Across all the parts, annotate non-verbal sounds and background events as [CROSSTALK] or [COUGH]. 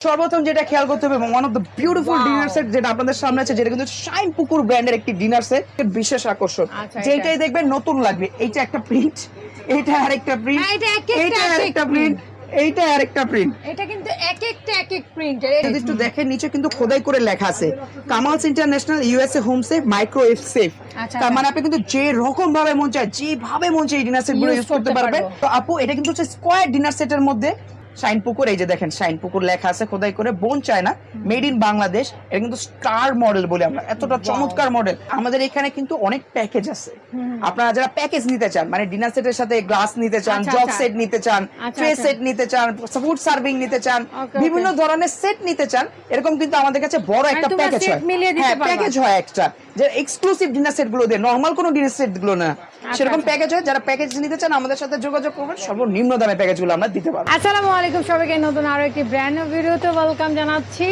সর্বপ্রথম যেটা খেয়াল করতে হবে one of the beautiful dinner set যেটা আপনাদের সামনে আছে যেটা কিন্তু শাইন পুকুর ব্র্যান্ডের একটি ডিনার সেট বিশেষ আকর্ষণ। আচ্ছা, যেটাই দেখবেন নতুন লাগবে। এইটা একটা প্রিন্ট এইটা আরেকটা প্রিন্ট হ্যাঁ, এইটা আরেকটা প্রিন্ট এইটা আরেকটা প্রিন্ট এটা কিন্তু এক একটা এক এক প্রিন্টের যদি একটু দেখেন নিচে কিন্তু খোদাই করে লেখা আছে Kamals international USA home safe micro F safe আচ্ছা, তার আচ্ছা। মানে আপনি কিন্তু যে রকম ভাবে মন চায় যেভাবে মন চায় এই ডিনার সেটগুলো ইউজ করতে করতে পারবেন। তো আপু এটা কিন্তু হচ্ছে স্কোয়ার ডিনার সেটের মধ্যে শাইন পুকুর এই যে দেখেন শাইন পুকুর লেখা আছে খোদাই করে। বোন চায় না মেড ইন বাংলাদেশ এটা কিন্তু স্টার মডেল বলে আমরা এতটা চমৎকার মডেল। আমাদের এখানে কিন্তু অনেক প্যাকেজ আছে। আপনারা যারা প্যাকেজ নিতে চান মানে ডিনার সেটের সাথে গ্লাস নিতে চান আচ্ছা, জগ আচ্ছা। সেট নিতে চান আচ্ছা, ট্রে। সেট নিতে চান ফুড সার্ভিং নিতে চান বিভিন্ন ধরনের সেট নিতে চান এরকম কিন্তু আমাদের কাছে বড় একটা প্যাকেজ হয়। হ্যাঁ প্যাকেজ হয় একটা যে এক্সক্লুসিভ ডিনার সেটগুলো দিয়ে নর্মাল কোনো ডিনার সেটগুলো না। সেরকম আচ্ছা। প্যাকেজ হয় যারা প্যাকেজ নিতে চান আমাদের সাথে যোগাযোগ করবেন। সর্বনিম্ন দামে আমরা দিতে পারব। আসসালামু আলাইকুম সবাইকে নতুন আরও একটি ব্র্যান্ড ভিডিওতে ওয়েলকাম জানাচ্ছি।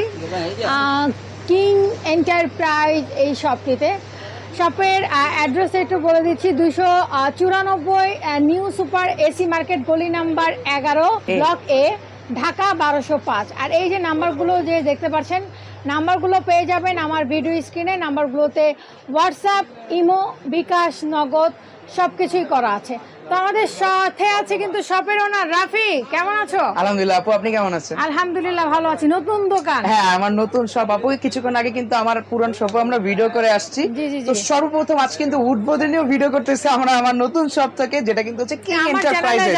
কিং এন্টারপ্রাইজ এই শপটিতে শপের অ্যাড্রেস একটু বলে দিচ্ছি দুইশো চুরানব্বই নিউ সুপার এসি মার্কেট গলি নাম্বার এগারো ব্লক এ ঢাকা বারোশো পাঁচ। আর এই যে নাম্বারগুলো যে দেখতে পাচ্ছেন নাম্বারগুলো পেয়ে যাবেন আমার ভিডিও স্ক্রিনে নাম্বারগুলোতে হোয়াটসঅ্যাপ ইমো বিকাশ নগদ সব কিছুই করা আছে। তো আমাদের সাথে আছে কিন্তু শপের ওনার রাফি কেমন আছো? আলহামদুলিল্লাহ আপু আপনি কেমন আছেন? আলহামদুলিল্লাহ ভালো আছি। নতুন দোকান? হ্যাঁ আমার নতুন শপ আপু কিছুক্ষণ আগে কিন্তু আমার পুরান শপ আমরা ভিডিও করে আসছি। তো সর্বপ্রথম আজ কিন্তু উদ্বোধনীয় ভিডিও করতেছে আমরা আমার নতুন শপ থেকে যেটা কিন্তু হচ্ছে কিং এন্টারপ্রাইজেস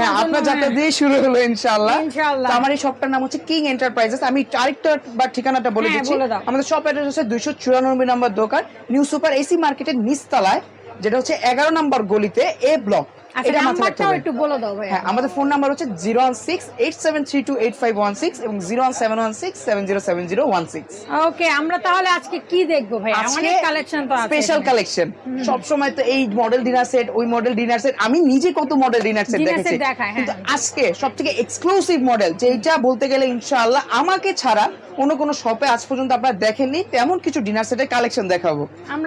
হ্যাঁ আপনার যাত্রা হ্যাঁ। দিয়ে শুরু হলো ইনশাআল্লাহ। ইনশাআল্লাহ। তো আমার এই শপটার নাম হচ্ছে কিং এন্টারপ্রাইজেস আমি আরেকটা বা ঠিকানাটা বলে হ্যাঁ, দিচ্ছি। আমাদের শপ অ্যাড্রেস হচ্ছে দুইশো চুরানব্বই নম্বর দোকান নিউ সুপার এসি মার্কেটের নিচতলায়। যেটা হচ্ছে এগারো নম্বর গলিতে এ ব্লক আচ্ছা এটা মাথায় রাখতে হবে। একটু বলে দাও ভাইয়া। হ্যাঁ আমাদের ফোন নাম্বার হচ্ছে zero one six eight seven three two eight five one six এবং zero one seven one six seven zero seven zero one six. Okay আমরা তাহলে আজকে কি দেখব ভাই অনেক কালেকশন তো আছে স্পেশাল কালেকশন সব সময় তো এই মডেল ডিনার সেট ওই মডেল ডিনার সেট আমি নিজে কত মডেল ডিনার সেট দেখেছি। হ্যাঁ। কিন্তু আজকে সবথেকে এক্সক্লুসিভ মডেল যেটা বলতে গেলে ইনশাআল্লাহ আমাকে ছাড়া অন্য কোনো শপে আজ পর্যন্ত আপনারা দেখেননি তেমন কিছু ডিনার সেটের কালেকশন দেখাবো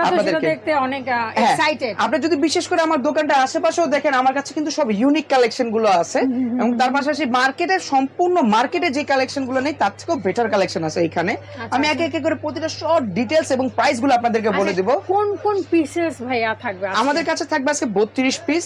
আপনাদেরকে। দেখতে অনেক হ্যাঁ, এক্সাইটেড আপনি যদি বিশেষ করে আমার দোকানটা আশেপাশেও দেখেন আমার কাছে কিন্তু সব ইউনিক কালেকশনগুলো আছে। এবং তার পাশাপাশি মার্কেটের সম্পূর্ণ মার্কেটে যে কালেকশনগুলো নেই তার থেকেও বেটার কালেকশন আছে এখানে। আমি একে একে করে প্রতিটা শর্ট ডিটেলস এবং প্রাইসগুলো আপনাদেরকে বলে দিব। আচ্ছা, কোন কোন পিসেস ভাইয়া থাকবে আমাদের কাছে থাকবে আজকে বত্রিশ পিস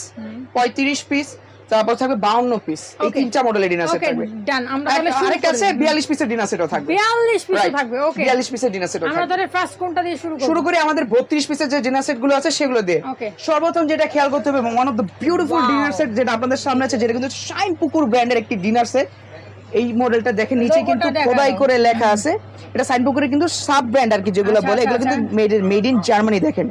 পঁয়ত্রিশ পিস তারপর থাকবে বাউন্ন পিস এই তিনটা মডেলের ডিনার সেট থাকবে। ডান আমরা তাহলে আরেকটা আছে করি বিয়াল্লিশ পিসের ডিনার সেটও থাকবে। 42 পিস থাকবে ওকে বিয়াল্লিশ পিসের ডিনার সেটও আমরা তাহলে ফার্স্ট কোনটা দিয়ে শুরু করব? শুরু করি আমাদের বত্রিশ পিসের যে ডিনার সেটগুলো আছে সেগুলো দিয়ে। সর্বপ্রথম যেটা খেয়াল করতে হবে one of the beautiful dinner set যেটা আপনাদের সামনে আছে যেটা কিন্তু শাইন পুকুর ব্র্যান্ডের একটি ডিনার সেট এই মডেলটা দেখেন নিচে কিন্তু খোদাই করে লেখা আছে। এটা সাইন পুকুরের কিন্তু সাব ব্র্যান্ড আর কি যেগুলো আচ্ছা, বলে আচ্ছা, এগুলো কিন্তু মেড মেড ইন জার্মানি দেখেন.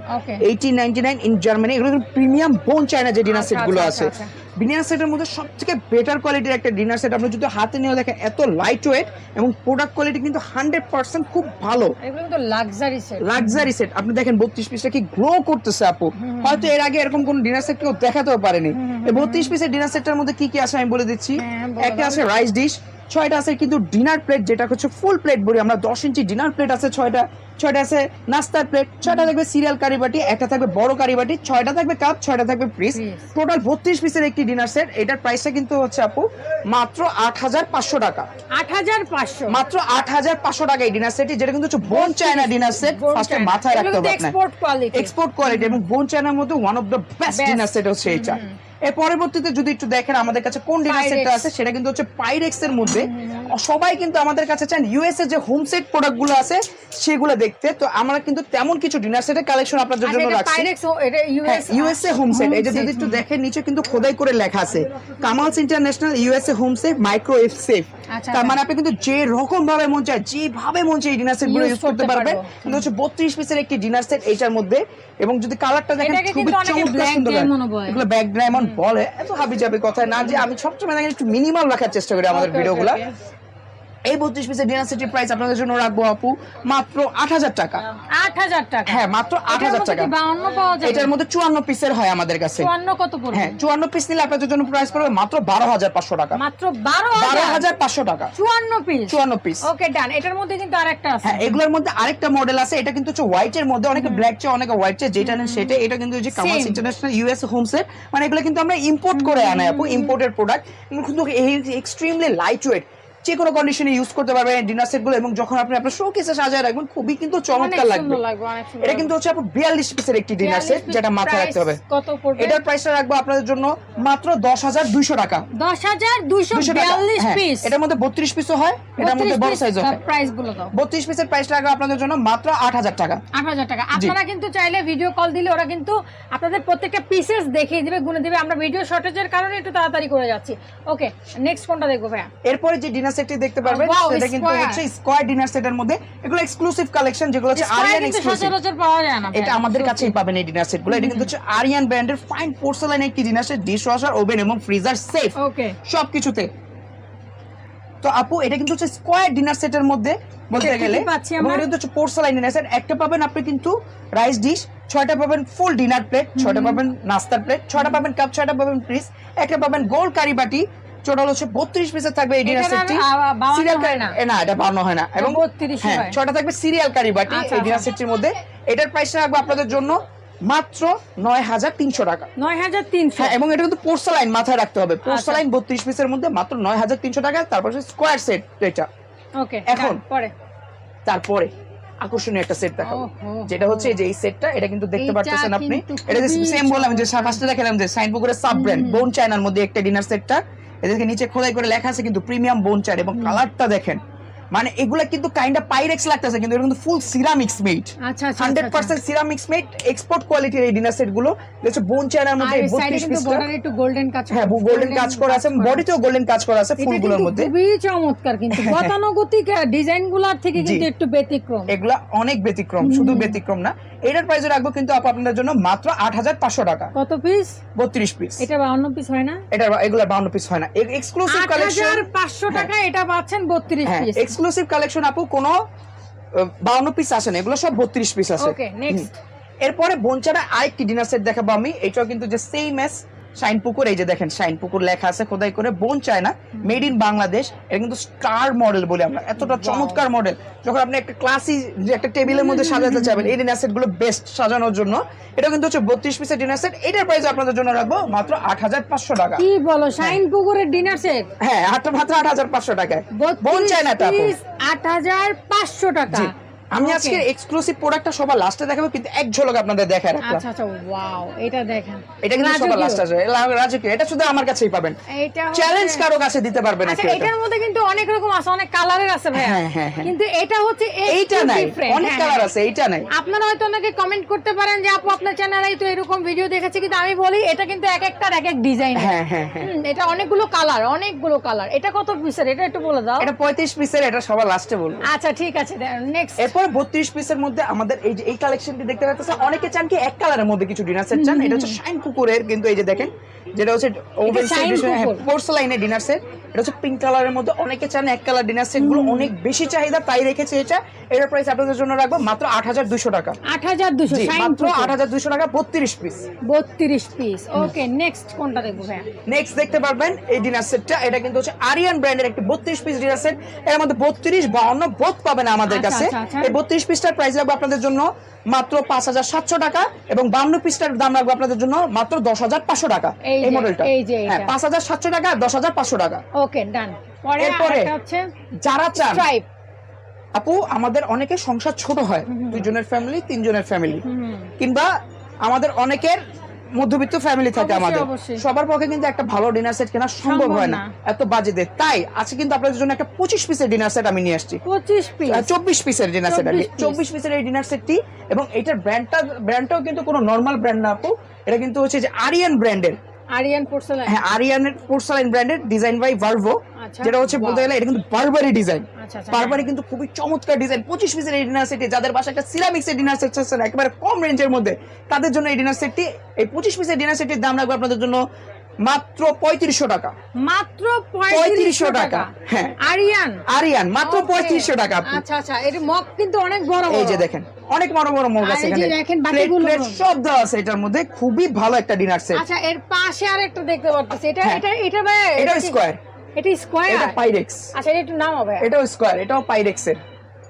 Eighteen ninety nine in Germany এগুলো কিন্তু প্রিমিয়াম বোন চায়না যে ডিনার আচ্ছা, সেটগুলো আচ্ছা, আছে ডিনার সেটের মধ্যে সব থেকে বেটার কোয়ালিটির একটা ডিনার সেট আপনি যদি হাতে নিয়ে দেখেন এত লাইট ওয়েট এবং প্রোডাক্ট কোয়ালিটি কিন্তু হান্ড্রেড পার্সেন্ট খুব ভালো। এগুলো তো লাক্সারি সেট লাক্সারি সেট আপনি দেখেন বত্রিশ পিসটা কি গ্রো করতেছে আপু। হয়তো এর আগে এরকম কোন ডিনার সেট কেউ দেখাতেও পারেনি। এই বত্রিশ পিসের ডিনার সেটটার মধ্যে কি কি আছে আমি বলে দিচ্ছি? একে একটা আছে রাইস ডিশ ছয়টা আছে কিন্তু ডিনার প্লেট যেটা হচ্ছে ফুল প্লেট বলি আমরা দশ ইঞ্চি ডিনার প্লেট আছে ছয়টা। ছয়টা আছে নাস্তার প্লেট ছয়টা থাকবে সিরিয়াল কারি বাটি একটা থাকবে বড় কারি বাটি ছয়টা থাকবে কাপ ছয়টা থাকবে ফ্রিজ টোটাল বত্রিশ পিসের একটি ডিনার সেট এটার প্রাইসটা কিন্তু হচ্ছে আপু মাত্র আট হাজার পাঁচশো টাকা। 8500 মাত্র আট হাজার পাঁচশো টাকা এই ডিনার সেট যেটা কিন্তু হচ্ছে বোন চায়না ডিনার সেট ফার্স্টে। মাথায় রাখতে হবে export quality। এক্সপোর্ট কোয়ালিটি এবং বোন চায়নার মধ্যে one of the best dinner set হচ্ছে এটা এর পরবর্তীতে যদি একটু দেখেন আমাদের কাছে কোন ডিনার। সেটটা আছে সেটা কিন্তু হচ্ছে পাইরেক্স এর মধ্যে। সবাই কিন্তু আমাদের কাছে চান ইউএস এর যে হোম সেট প্রোডাক্টগুলো আছে সেগুলো দেখতে। তো আমরা কিন্তু তেমন কিছু ডিনার সেটের কালেকশন আপনাদের আচ্ছা জন্য রাখছি। পাইরেক্স এটা ইউএস ইউএসএ হোম সেট এই যে যদি একটু দেখেন নিচে কিন্তু খোদাই করে লেখা আছে। Kamals international USA home safe micro F safe তার আচ্ছা। মানে আপনি কিন্তু যে রকম ভাবে মন চায় যেভাবে মন চায় এই ডিনার সেটগুলো ইউজ করতে পারবেন কিন্তু হচ্ছে বত্রিশ পিসের একটি ডিনার সেট এইটার মধ্যে। এবং যদি কালারটা দেখেন খুবই চমৎকার সুন্দর। এগুলো ব্যাক ডায়মন্ড বলে এত হাবি জাবি কথা না যে আমি সবসময় একটু মিনিমাম রাখার চেষ্টা করি আমাদের ভিডিও ভিডিওগুলো. এই বত্রিশ পিসের ডিনার সেটের প্রাইস আপনাদের জন্য রাখব আপু মাত্র আট হাজার টাকা। 8000 টাকা। হ্যাঁ মাত্র আট হাজার টাকা। 52 পাওয়া যাবে? এটার মধ্যে চুয়ান্ন পিসের হয় আমাদের কাছে। 54 কত পড়বে? হ্যাঁ চুয়ান্ন পিস নিলে আপনাদের জন্য প্রাইস পড়বে মাত্র বারো হাজার পাঁচশো টাকা। মাত্র বারো 12000 হাজার পাঁচশো টাকা। 54 পিস চুয়ান্ন পিস ওকে ডান এটার মধ্যে কিন্তু আরেকটা আছে। হ্যাঁ এগুলোর মধ্যে আরেকটা মডেল আছে। এটা কিন্তু হচ্ছে হোয়াইট এর মধ্যে অনেকে ব্ল্যাক চেয়ে অনেকে হোয়াইট চেয়ে যেটা নেন সেটা এটা কিন্তু যে Kamas international US home set মানে এগুলো কিন্তু আমরা ইম্পোর্ট করে আনাই আপু। ইম্পোর্টেড প্রোডাক্ট কিন্তু এক্সট্রিমলি লাইট ওয়েট যে কোনো কন্ডিশনে ইউজ করতে পারবেন ডিনার সেটগুলো এবং যখন আপনি আপনার শোকেসে সাজায় রাখবেন খুবই কিন্তু চমৎকার লাগবে। এটা কিন্তু হচ্ছে আপনার বিয়াল্লিশ পিসের একটি ডিনার সেট যেটা মাথায় রাখতে হবে। এটার প্রাইসটা রাখব আপনাদের জন্য মাত্র দশ হাজার দুইশো টাকা। দশ হাজার দুইশো বিয়াল্লিশ হ্যাঁ, পিস এটার মধ্যে বত্রিশ পিসও হয় এটার মধ্যে বড় সাইজও হয়। প্রাইসগুলো দাও। বত্রিশ পিসের প্রাইস রাখব আপনাদের জন্য মাত্র আট হাজার টাকা। আট হাজার টাকা। আপনারা কিন্তু চাইলে ভিডিও কল দিলে ওরা কিন্তু আপনাদের প্রত্যেকটা পিসেস দেখিয়ে দিবে গুনে দিবে। আমরা ভিডিও শর্টেজের কারণে একটু তাড়াতাড়ি করে যাচ্ছি। ওকে নেক্সট কোনটা দেখব ভাইয়া। এরপরে যে ডিনার সেটটি দেখতে পারবেন সেটা কিন্তু হচ্ছে স্কোয়ার ডিনার সেটের মধ্যে। এগুলো এক্সক্লুসিভ কালেকশন যেগুলো হচ্ছে আরিয়ান এক্সক্লুসিভ পাওয়া যায় না এটা আমাদের কাছেই পাবেন এই ডিনার সেটগুলো এটা কিন্তু হচ্ছে আরিয়ান ব্র্যান্ডের ফাইন পোর্সেলাইন একটি dinner set dish washer oven এবং ফ্রিজার সেফ ওকে সবকিছুতে। তো আপু এটা কিন্তু হচ্ছে স্কোয়ার ডিনার সেটের মধ্যে বলতে গেলে আমরা? কিন্তু হচ্ছে পোর্সেলাইন ডিনার সেট একটা পাবেন আপনি কিন্তু রাইস ডিশ ছয়টা পাবেন ফুল ডিনার প্লেট ছয়টা পাবেন নাস্তার প্লেট ছয়টা পাবেন কাপ ছয়টা পাবেন ফ্রিজ একটা পাবেন গোল কারি বাটি টোটাল হচ্ছে বত্রিশ পিসের থাকবে এই ডিনার সেটটি সিরিয়াল না? না এটা বানানো হয় না। এবং 32 হ্যাঁ ছয়টা থাকবে সিরিয়াল কারি বাটি আচ্ছা, এই ডিনার আচ্ছা। সেটটির মধ্যে। এটার প্রাইসটা রাখব আপনাদের জন্য মাত্র নয় হাজার তিনশো টাকা। নয় হাজার তিনশো। হ্যাঁ এবং এটা কিন্তু পোর্সেলাইন মাথায় রাখতে হবে। পোর্সেলাইন বত্রিশ পিসের মধ্যে মাত্র নয় হাজার তিনশো টাকা তারপর স্কোয়ার সেট এটা। ওকে এখন। পরে। তারপরে আকর্ষণীয় একটা সেট দেখাবো। যেটা হচ্ছে যে এই সেটটা এটা কিন্তু দেখতে পারতেছেন আপনি। এটা যে সেম বললাম যে ফার্স্টে দেখালাম যে সাইন পুকুরের সাব ব্র্যান্ড বোন চায়নার মধ্যে একটা ডিনার সেটটা এদেরকে নিচে খোদাই করে লেখা আছে কিন্তু প্রিমিয়াম বোন চায়না এবং কালারটা দেখেন মানে এগুলা কিন্তু কাইন্ড অফ পাইরেক্স লাগতেছে কিন্তু এটা কিন্তু ফুল সিরামিক্স মেড আচ্ছা আচ্ছা hundred percent ceramics made export কোয়ালিটির এই ডিনার সেটগুলো। হচ্ছে বোন চায়নার মধ্যে আর সাইডে বত্রিশ কিন্তু পিসটা বর্ডারে একটু গোল্ডেন কাজ হ্যাঁ গোল্ডেন কাজ করা আছে বডিতেও গোল্ডেন কাজ করা আছে এটা ফুলগুলোর মধ্যে। খুবই চমৎকার কিন্তু। [LAUGHS] গতানুগতিক ডিজাইনগুলার থেকে কিন্তু একটু ব্যতিক্রম। এগুলা অনেক ব্যতিক্রম শুধু ব্যতিক্রম না। এটার প্রাইস রাখব কিন্তু আপু আপনাদের জন্য মাত্র আট হাজার পাঁচশো টাকা। কত পিস বত্রিশ পিস এটা বাউন্ন পিস হয় না? এটা এগুলা বাউন্ন পিস হয় না। এক্সক্লুসিভ কালেকশন হাজার পাঁচশো টাকা এটা পাচ্ছেন বত্রিশ হ্যাঁ পিস এক্সক্লুসিভ কালেকশন আপু কোনো বাউন্ন পিস আসে না এগুলো সব বত্রিশ পিস আছে ওকে নেক্সট এরপরে বঞ্চারা আরেকটি ডিনার সেট দেখাবো আমি এটাও কিন্তু যে সেম এস শাইন পুকুর এই যে দেখেন শাইন পুকুর লেখা আছে খোদাই করে বোন চায় না মেড ইন বাংলাদেশ এটা কিন্তু স্টার মডেল বলি আমরা এতটা চমৎকার মডেল। যখন আপনি একটা ক্লাসি একটা টেবিলের মধ্যে সাজাতে চাইবেন এই ডিনার সেটগুলো বেস্ট সাজানোর জন্য এটা কিন্তু হচ্ছে বত্রিশ পিসের ডিনার সেট এটার প্রাইস আপনাদের জন্য রাখব মাত্র আট হাজার পাঁচশো টাকা। কি বলো শাইন পুকুরের ডিনার সেট হ্যাঁ আট মাত্র আট হাজার পাঁচশো টাকায়। বোন চায় না আট হাজার পাঁচশো টাকা। আমি আজকে এক্সক্লুসিভ প্রোডাক্টটা সবার লাস্টে দেখাবো কিন্তু এক ঝলক আপনাদের দেখায় রাখলাম। আচ্ছা আচ্ছা ওয়াও এটা দেখেন। এটা কিন্তু সবার। লাস্ট আছে রাজকীয় এটা শুধু আমার কাছেই পাবেন। হচ্ছে- চ্যালেঞ্জ কারও কাছে দিতে পারবে না আচ্ছা এটার মধ্যে কিন্তু অনেক রকম আছে অনেক কালারের আছে ভাই হ্যাঁ, হ্যাঁ, হ্যাঁ। কিন্তু এটা হচ্ছে এইটা নাই অনেক হ্যাঁ, কালার হ্যাঁ। আছে এইটা নাই। আপনারা হয়তো অনেকে কমেন্ট করতে পারেন যে আপু আপনার চ্যানেলে তো এরকম ভিডিও দেখেছি। কিন্তু আমি বলি এটা কিন্তু এক একটার এক এক ডিজাইন হ্যাঁ হ্যাঁ হ্যাঁ। এটা অনেকগুলো কালার অনেকগুলো কালার এটা কত পিসের এটা একটু বলে দাও। এটা পঁয়ত্রিশ পিসের এটা সবার লাস্টে বলব। আচ্ছা ঠিক আছে নেক্সট এরপরে বত্রিশ পিসের মধ্যে আমাদের এই যে এই কালেকশনটি দেখতে পাচ্ছেন অনেকে চান কি এক কালারের মধ্যে কিছু ডিনার সেট চান। এটা হচ্ছে শাইন কুকুরের কিন্তু এই যে দেখেন যেটা হচ্ছে। ডিনার সেট এটা হচ্ছে পিঙ্ক কালারের মধ্যে অনেকে চান এক কালার ডিনার সেটগুলো অনেক বেশি চাহিদা তাই রেখেছে এটা। এটার প্রাইস আপনাদের জন্য রাখব মাত্র আট হাজার দুশো টাকা। আট হাজার দুশো মাত্র আট হাজার দুশো টাকা বত্রিশ পিস বত্রিশ পিস ওকে নেক্সট কোনটা দেখব নেক্সট দেখতে পারবেন এই ডিনার সেটটা এটা কিন্তু হচ্ছে আরিয়ান ব্র্যান্ডের একটি বত্রিশ পিস ডিনার সেট এর মধ্যে বত্রিশ বাউন্ন বোধ পাবেন আমাদের আচ্ছা, কাছে। আচ্ছা, আচ্ছা। এই বত্রিশ পিসটার প্রাইস রাখব আপনাদের জন্য মাত্র পাঁচ হাজার সাতশো টাকা এবং বান্ন পিসটার দাম রাখব আপনাদের জন্য মাত্র দশ হাজার পাঁচশো টাকা। এই মডেলটা এই যে হ্যাঁ এইটা। পাঁচ হাজার সাতশো টাকা দশ হাজার পাঁচশো টাকা। ওকে ডান পরে এরপরে আরেকটা হচ্ছে যারা চান স্ট্রাইপ আপু আমাদের অনেকের সংসার ছোট হয় দুইজনের ফ্যামিলি তিনজনের ফ্যামিলি কিংবা আমাদের অনেকের মধ্যবিত্ত ফ্যামিলি থাকে আমাদের। সবার পক্ষে কিন্তু একটা ভালো ডিনার সেট কেনা সম্ভব হয় না। এত বাজেটে তাই আজকে কিন্তু আপনাদের জন্য একটা পঁচিশ পিসের ডিনার সেট আমি নিয়ে আসছি। পঁচিশ পিস চব্বিশ পিসের ডিনার সেট 24 চব্বিশ পিসের এই ডিনার সেটটি এবং এটার ব্র্যান্ডটা ব্র্যান্ডটাও কিন্তু কোনো নর্মাল ব্র্যান্ড না আপু। এটা কিন্তু হচ্ছে যে আরিয়ান ব্র্যান্ডের আরিয়ান পোর্সেলাইন। হ্যাঁ আরিয়ানের পোর্সালাইন ব্র্যান্ডের ডিজাইন বাই ভার্ভো আচ্ছা। যেটা হচ্ছে বলতে গেলে এটা কিন্তু বারবারি ডিজাইন বারবারি কিন্তু খুবই চমৎকার ডিজাইন পঁচিশ পিসের এই ডিনার সেটটি যাদের বাসায় একটা সিরামিক্স এর ডিনার সেট আছে একেবারে কম রেঞ্জের মধ্যে তাদের জন্য এই ডিনার সেটটি এই পঁচিশ পিসের ডিনার সেটটির দাম রাখবে আপনাদের জন্য মাত্র পঁয়ত্রিশশো টাকা। মাত্র পঁয়ত্রিশশো টাকা হ্যাঁ। আরিয়ান? আরিয়ান মাত্র পঁয়ত্রিশশো টাকা আচ্ছা আচ্ছা এর মগ কিন্তু অনেক বড় এই। যে দেখেন। অনেক বড় বড় মোগ আছে এখানে। সব দেওয়া আছে এটার মধ্যে। খুবই ভালো একটা ডিনার সেট আচ্ছা এর পাশে আরেকটা দেখতে পাচ্ছি এটা হ্যাঁ। এটা এটা ভাই এটাও কি- স্কোয়ার এটা স্কয়ার এটা পাইরেক্স আচ্ছা এটা একটু নাম হবে এটাও স্কোয়ার এটাও পাইরেক্স এর।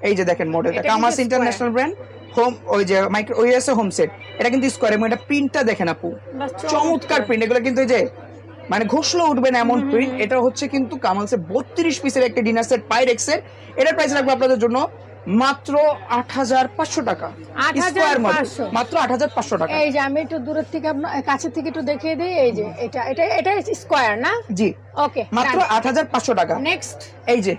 এই যে দেখেন মডেলটা কামাস ইন্টারন্যাশনাল ব্র্যান্ড হোম ওই যে মাইক্রো ওইএসএ হোম সেট এটা কিন্তু স্কোয়ার এবং এটা প্রিন্টটা দেখেন আপু। চমৎকার। প্রিন্ট এগুলো কিন্তু এই যে মানে ঘষলে উঠবে না এমন প্রিন্ট এটা হচ্ছে কিন্তু কামালসের বত্রিশ পিসের একটা ডিনার সেট পাইরেক্সের এটার প্রাইস রাখব আপনাদের জন্য মাত্র আট হাজার পাঁচশো টাকা। স্কোয়ার মাত্র আট হাজার পাঁচশো টাকা। এই যে আমি একটু দূরের থেকে আপনার কাছের থেকে একটু দেখিয়ে দিই এই যে এটা এটা এটা স্কোয়ার না? জি। ওকে মাত্র আট হাজার পাঁচশো টাকা। নেক্সট এই যে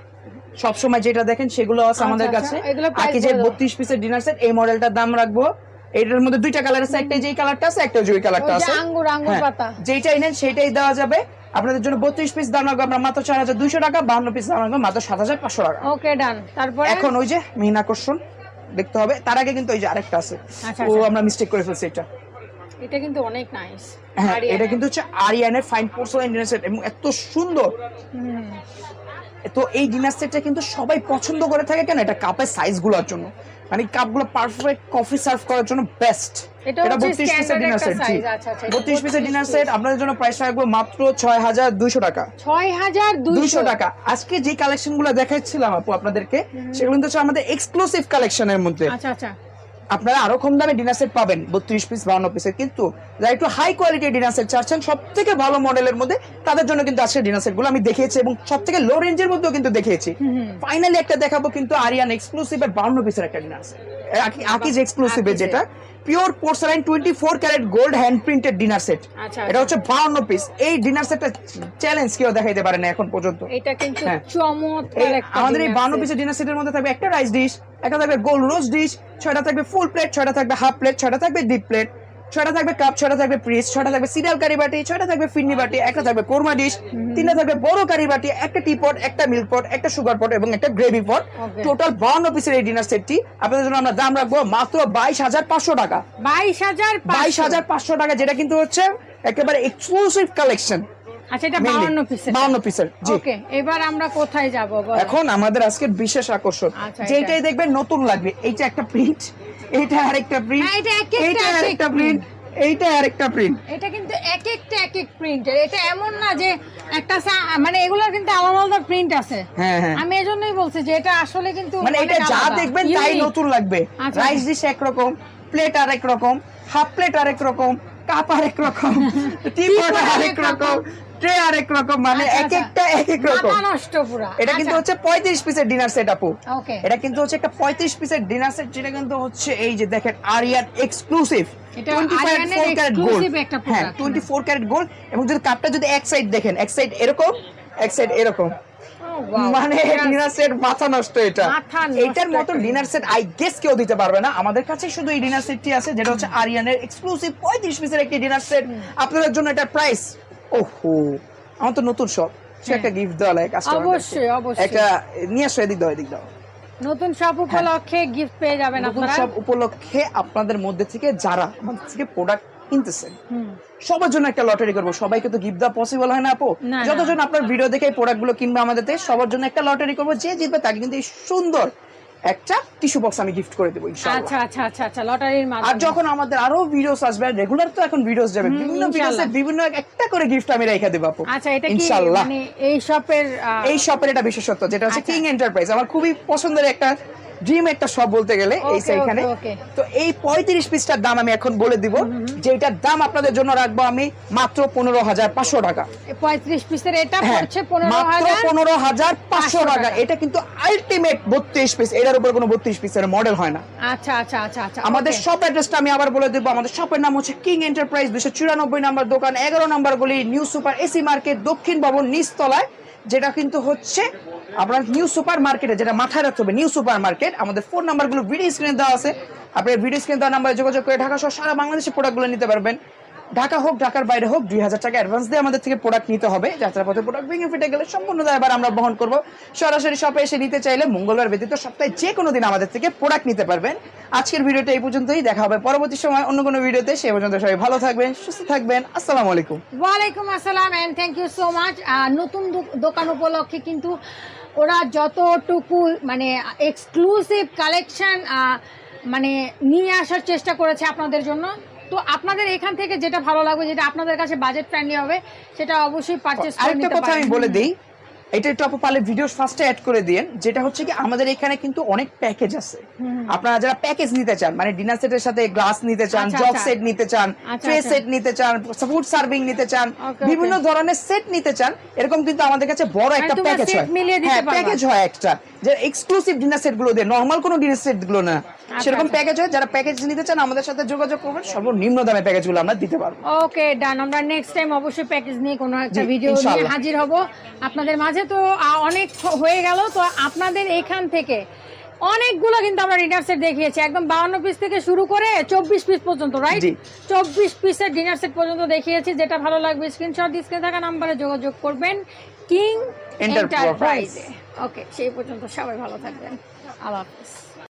সবসময় যেটা দেখেন সেগুলো আছে আমাদের আচ্ছা, কাছে। আচ্ছা, price আকি যে। বত্রিশ পিসের ডিনার সেট এই মডেলটার দাম রাখব। এটার মধ্যে দুইটা কালার আছে একটা যেই কালারটা আছে একটা ওই কালারটা আছে। আঙ্গুর আঙ্গুর হ্যাঁ, পাতা। যেইটাই নেন সেটাই দেওয়া যাবে। আপনাদের জন্য বত্রিশ পিস দাম রাখব আমরা মাত্র চার হাজার দুইশো টাকা বাহান্ন পিস দাম রাখব মাত্র সাত হাজার পাঁচশো টাকা। ওকে ডান। তারপরে? এখন ওই যে মেইন আকর্ষণ দেখতে হবে। তার আগে কিন্তু ওই যে আরেকটা আছে। আচ্ছা, ও আচ্ছা। আমরা মিস্টেক করে ফেলছি এটা। এটা কিন্তু অনেক নাইস হ্যাঁ এটা কিন্তু হচ্ছে আরিয়ানের ফাইন পোর্সেলাইন ডিনার সেট এবং এত সুন্দর। তো এই ডিনার সেটটা কিন্তু সবাই পছন্দ করে থাকে কেন? এটা কাপের সাইজগুলোর জন্য। মানে কাপগুলো পারফেক্ট কফি সার্ভ করার জন্য বেস্ট এটা এটা হচ্ছে বত্রিশ পিসের ডিনার সেট জি। size, আচ্ছা, আচ্ছা, এটা বত্রিশ পিসের ডিনার সেট আপনাদের জন্য প্রাইস রাখব মাত্র ছয় হাজার দুইশো টাকা। ছয় হাজার দুইশো। দুইশো টাকা। আজকে যে কালেকশনগুলো দেখাচ্ছিলাম আপু আপনাদেরকে সেগুলো কিন্তু আমাদের এক্সক্লুসিভ কালেকশনের মধ্যে। আচ্ছা আচ্ছা। আপনারা আরও কম দামে ডিনার সেট পাবেন বত্রিশ পিস বাউন্ন পিসের কিন্তু যারা একটু হাই কোয়ালিটির ডিনার সেট চাচ্ছেন সব থেকে ভালো মডেলের মধ্যে তাদের জন্য কিন্তু আজকে ডিনার সেটগুলো আমি দেখিয়েছি এবং সব থেকে লো রেঞ্জের মধ্যেও কিন্তু দেখিয়েছি। ফাইনালি একটা দেখাবো কিন্তু আরিয়ান এক্সক্লুসিভ এর বাউন্ন পিসের একটা ডিনার সেট আকিজ এক্সক্লুসিভ যেটা pure porcelain twenty four carat gold hand printed dinner set আচ্ছা, এটা হচ্ছে বাউন্ন পিস এই ডিনার সেটটা চ্যালেঞ্জ কেউ দেখাইতে পারে না এখন পর্যন্ত। এটা কিন্তু হ্যাঁ। চমৎকার আমাদের এই set। পিসের ডিনার সেটের মধ্যে থাকবে একটা রাইস ডিশ একটা থাকবে গোল রোজ ডিশ ছয়টা থাকবে ফুল প্লেট ছয়টা থাকবে হাফ প্লেট ছয়টা থাকবে ডিপ প্লেট ছয়টা থাকবে কাপ ছয়টা থাকবে প্রিস ছয়টা থাকবে সিরিয়াল কারি বাটি ছয়টা থাকবে ফিন্নি বাটি একটা থাকবে কোরমা ডিশ তিনটা থাকবে বড় কারি বাটি একটা টি পট একটা মিল্ক পট একটা সুগার পট এবং একটা গ্রেভি পট টোটাল বান্ন পিসের এই ডিনার সেটটি আপনাদের জন্য আমরা দাম রাখব মাত্র বাইশ হাজার পাঁচশো টাকা। বাইশ হাজার বাইশ হাজার পাঁচশো টাকা যেটা কিন্তু হচ্ছে একেবারে এক্সক্লুসিভ কালেকশন আচ্ছা এটা বাউন্ন পিসের। বাউন্ন পিসের জি। ওকে এবার আমরা কোথায় যাব এখন আমাদের আজকের বিশেষ আকর্ষণ। আচ্ছা, যেটাই দেখবেন নতুন লাগবে এইটা একটা প্রিন্ট এইটা আরেকটা প্রিন্ট হ্যাঁ, এটা এক একটা আরেকটা প্রিন্ট এইটা আরেকটা প্রিন্ট এটা কিন্তু এক একটা এক এক প্রিন্টের এটা এমন না যে একটা মানে এগুলোর কিন্তু আলাদা আলাদা প্রিন্ট আছে। হ্যাঁ হ্যাঁ। আমি এজন্যই বলছি যে এটা আসলে কিন্তু মানে এটা যা দেখবেন তাই নতুন লাগবে। রাইস ডিশ একরকম প্লেট আরেক রকম হাফ প্লেট আরেক রকম কাপ আরেক রকম [LAUGHS] টি আরেক রকম। ট্রে আরেক রকম মানে আচ্ছা, এক আচ্ছা। একটা এক এক রকম। নষ্ট পুরা। এটা কিন্তু হচ্ছে পঁয়ত্রিশ পিসের ডিনার সেট আপু ওকে এটা কিন্তু হচ্ছে একটা পঁয়ত্রিশ পিসের ডিনার সেট যেটা কিন্তু হচ্ছে এই যে দেখেন আরিয়ান এক্সক্লুসিভ হ্যাঁ product। Twenty four carat gold এবং যদি কাপটা যদি এক সাইড দেখেন এক সাইড এরকম এক সাইড এরকম। মানে ডিনার সেট মাথা নষ্ট এটা। এটার মতো ডিনার সেট আই গেস কেউ দিতে পারবে না। আমাদের কাছে শুধু এই ডিনার সেটটি আছে যেটা হচ্ছে আরিয়ানের এক্সক্লুসিভ পঁয়ত্রিশ পিসের একটি ডিনার সেট আপনাদের জন্য এটা প্রাইস ওহো আমার তো নতুন শপ সে একটা গিফট দেওয়া লাগে কাস্টমার অবশ্যই, অবশ্যই। একটা নিয়ে আসো এদিক দাও এদিক দাও। নতুন সব উপলক্ষে গিফট পেয়ে যাবেন নতুন আপনারা। সব উপলক্ষে আপনাদের মধ্যে থেকে যারা আমাদের থেকে প্রোডাক্ট কিনতেছেন সবার জন্য একটা লটারি করব। সবাইকে তো গিফট দেওয়া পসিবল হয় না আপু। যতজন আপনার ভিডিও দেখে এই প্রোডাক্টগুলো কিনবে আমাদের সবার জন্য একটা লটারি করব। যে জিতবে তাকে কিন্তু এই সুন্দর একটা টিস্যু বক্স আমি গিফট করে দেবো ইনশাআল্লাহ। আচ্ছা আচ্ছা আচ্ছা আচ্ছা লটারির আর যখন আমাদের আরও ভিডিওস আসবে রেগুলার তো এখন ভিডিওস যাবে বিভিন্ন ভিডিওসে বিভিন্ন একটা করে গিফট আমি রেখে দেব আপু। আচ্ছা এটা কি মানে এই শপের এই শপের এটা বিশেষত্ব যেটা হচ্ছে আচ্ছা। কিং এন্টারপ্রাইজ আমার খুবই পছন্দের একটা ড্রিম একটা শপ বলতে গেলে এই okay. তো এই পঁয়ত্রিশ পিসটার দাম আমি এখন বলে দিব যেটার দাম আপনাদের জন্য রাখব আমি মাত্র পনেরো হাজার পাঁচশো টাকা। পঁয়ত্রিশ পিসের এটা হ্যাঁ, পড়ছে মাত্র পনেরো হাজার পাঁচশো টাকা। টাকা। এটা কিন্তু আলটিমেট বত্রিশ পিস এটার উপর কোনো বত্রিশ পিসের মডেল হয় না। আচ্ছা আচ্ছা আচ্ছা আচ্ছা আমাদের শপ অ্যাড্রেসটা আমি আবার বলে দেবো আমাদের শপের নাম হচ্ছে কিং এন্টারপ্রাইজ দুশো চুরানব্বই নাম্বার দোকান এগারো নাম্বার গলি নিউ সুপার এসি মার্কেট দক্ষিণ ভবন নিচতলায়। যেটা কিন্তু হচ্ছে আপনার নিউ সুপার মার্কেটে যেটা মাথায় রাখতে হবে নিউ সুপার মার্কেট আমাদের ফোন নাম্বারগুলো ভিডিও স্ক্রিনে দেওয়া আছে। আপনি ভিডিও স্ক্রিনে দেওয়া নাম্বারে যোগাযোগ করে ঢাকা সহ সারা বাংলাদেশে প্রোডাক্টগুলো নিতে পারবেন। ঢাকা হোক, ঢাকার বাইরে হোক, দুই হাজার টাকা অ্যাডভান্স দিয়ে আমাদের থেকে প্রোডাক্ট নিতে হবে। যাত্রা পথে প্রোডাক্ট ভেঙে ফেটে গেলে সম্পূর্ণ দায়ভার আমরা বহন করব। সরাসরি শপে এসে নিতে চাইলে মঙ্গলবার ব্যতীত সপ্তাহে যে কোনো দিন আমাদের থেকে প্রোডাক্ট নিতে পারবেন। আজকের ভিডিওটা এই পর্যন্তই। দেখা হবে পরবর্তী সময় অন্য কোনো ভিডিওতে। সে পর্যন্ত সবাই ভালো থাকবেন, সুস্থ থাকবেন। আসসালামু আলাইকুম। ওয়ালাইকুম আসসালাম and thank you so much নতুন দোকান উপলক্ষে কিন্তু ওরা যতটুকু মানে এক্সক্লুসিভ কালেকশন মানে নিয়ে আসার চেষ্টা করেছে আপনাদের জন্য। তো আপনাদের এখান থেকে যেটা ভালো লাগবে যেটা আপনাদের কাছে বাজেট ফ্রেন্ডলি হবে সেটা অবশ্যই পারচেজ করে আরেকটা নিতে কথা আমি বলে দিই এটা একটু আপু পারলে ভিডিও ফার্স্টে অ্যাড করে দিন যেটা হচ্ছে কি আমাদের এখানে কিন্তু অনেক প্যাকেজ আছে। আপনারা যারা প্যাকেজ নিতে চান মানে ডিনার সেটের সাথে গ্লাস নিতে চান আচ্ছা, জগ আচ্ছা। সেট নিতে চান আচ্ছা, ট্রে আচ্ছা। সেট নিতে চান ফুড সার্ভিং নিতে চান বিভিন্ন ধরনের সেট নিতে চান এরকম কিন্তু আমাদের কাছে বড় মানে একটা প্যাকেজ হয়। হ্যাঁ প্যাকেজ হয় একটা যে এক্সক্লুসিভ ডিনার সেটগুলো দিয়ে নর্মাল কোনো ডিনার সেটগুলো না। সেরকম আচ্ছা। প্যাকেজ হয় যারা প্যাকেজ নিতে চান আমাদের সাথে যোগাযোগ করবেন। সর্বনিম্ন দামে প্যাকেজগুলো আমরা দিতে পারব। ওকে ডান আমরা নেক্সট টাইম অবশ্যই প্যাকেজ নিয়ে কোনো একটা ভিডিও নিয়ে হাজির হব। আপনাদের মাঝে তো অনেক হয়ে গেল। তো আপনাদের এখান থেকে অনেকগুলো কিন্তু আমরা ডিনার সেট দেখিয়েছি। একদম বাউন্ন পিস থেকে শুরু করে চব্বিশ পিস পর্যন্ত রাইট চব্বিশ পিসের ডিনার সেট পর্যন্ত দেখিয়েছি। যেটা ভালো লাগবে স্ক্রিনশট স্ক্রিনে থাকা নাম্বারে যোগাযোগ করবেন। কিং। এন্টারপ্রাইজে ওকে সেই পর্যন্ত সবাই ভালো থাকবেন। আল্লাহ হাফিজ।